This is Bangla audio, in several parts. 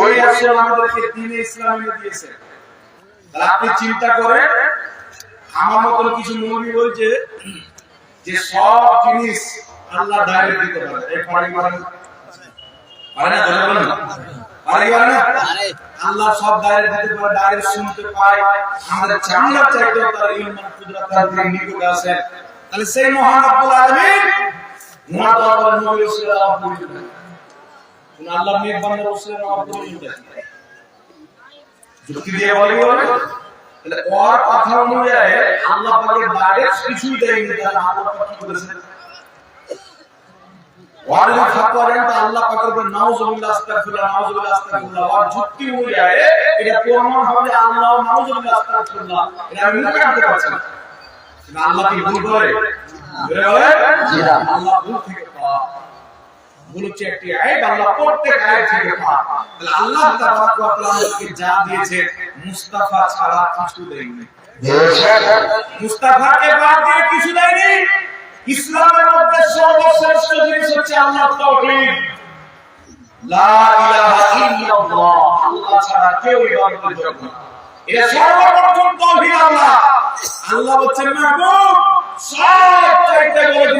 ওই আসলে আমাদেরকে দিনে ইসলামে দিয়েছে। আপনি চিন্তা করেন, আমার মতন কিছু মুরগি বলছে যে সব জিনিস আল্লাহ ডাইরেক্ট দিতে পারে। এই পানি না? পারে না জোরে বলেন পারে পারে না আল্লাহ সব ডাইরেক্ট দিতে পারে ডাইরেক্ট শুনতে পায়। আমাদের চামড়া চাইতেও তার ইলমান কুদরত তার নিকটে আছে। তাহলে সেই মহান রব্বুল আলামিন ওনার দরবারে নবী সাল্লাল্লাহু আলাইহি ওয়াসাল্লাম আল্লাহ নেক বান্দা রাসূলের নাম করে যুক্তি দিয়ে বলে কি বলে ওর কথা অনুযায়ী আল্লাহ পাকের ডাইরেক্ট কিছুই দেয়নি তাহলে আল্লাহ পাক কি করেছেন দেন তো আল্লাহ পাকের উপর নাউজুবিল্লাহ আস্তাগফিরুল্লাহ নাউজুবিল্লাহ আস্তাগফিরুল্লাহ। ওর যুক্তি এটা প্রমাণ হবে আল্লাহ নাউজুবিল্লাহ আস্তাগফিরুল্লাহ। এটা আমি মুখে আনতে পারছি না। আল্লাহ কি ভুল করে? আল্লাহ ভুল থেকে পাওয়া। ভুল হচ্ছে একটি আয়াত আল্লাহ প্রত্যেক আয়াত থেকে পাওয়া। তাহলে আল্লাহ তাবারক ওয়া তাআলা আমাদেরকে যা দিয়েছে মুস্তাফা ছাড়া কিছু দেয়নি। মুস্তাফাকে বাদ দিয়ে কিছু দেয়নি। ইসলামের মধ্যে সর্বশ্রেষ্ঠ জিনিস হচ্ছে আল্লাহ তাওহীদ লা ইলাহা ইল্লাল্লাহ। আল্লাহ ছাড়া কেউ ইবাদতের যোগ্য না। এটা সর্বপ্রথম তাওহীদ আল্লাহ। আল্লাহ বলছেন, মাহবুব, সব চাইতে বড়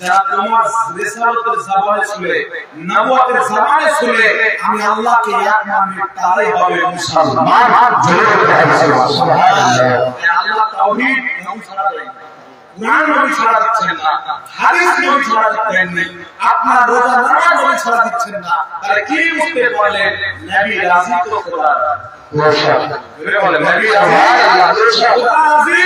যারা তোমার রিসালাতের জবানে শুনে নবুয়তের জবানে শুনে আমি আল্লাহকে এক মানে তারাই হবে মুসলমান। আল্লাহ তাওহীদ নবী ছাড়া দেয় কোরআন নবী ছাড়া দিচ্ছেন না। হাদিস নবী ছাড়া দিচ্ছেন না। আপনার রোজা নামাজ নবী ছাড়া দিচ্ছেন না। তাহলে কি বুঝতে পারলেন নবী রাজি তো খোদা। বলে নবী রাজি? খোদা রাজি?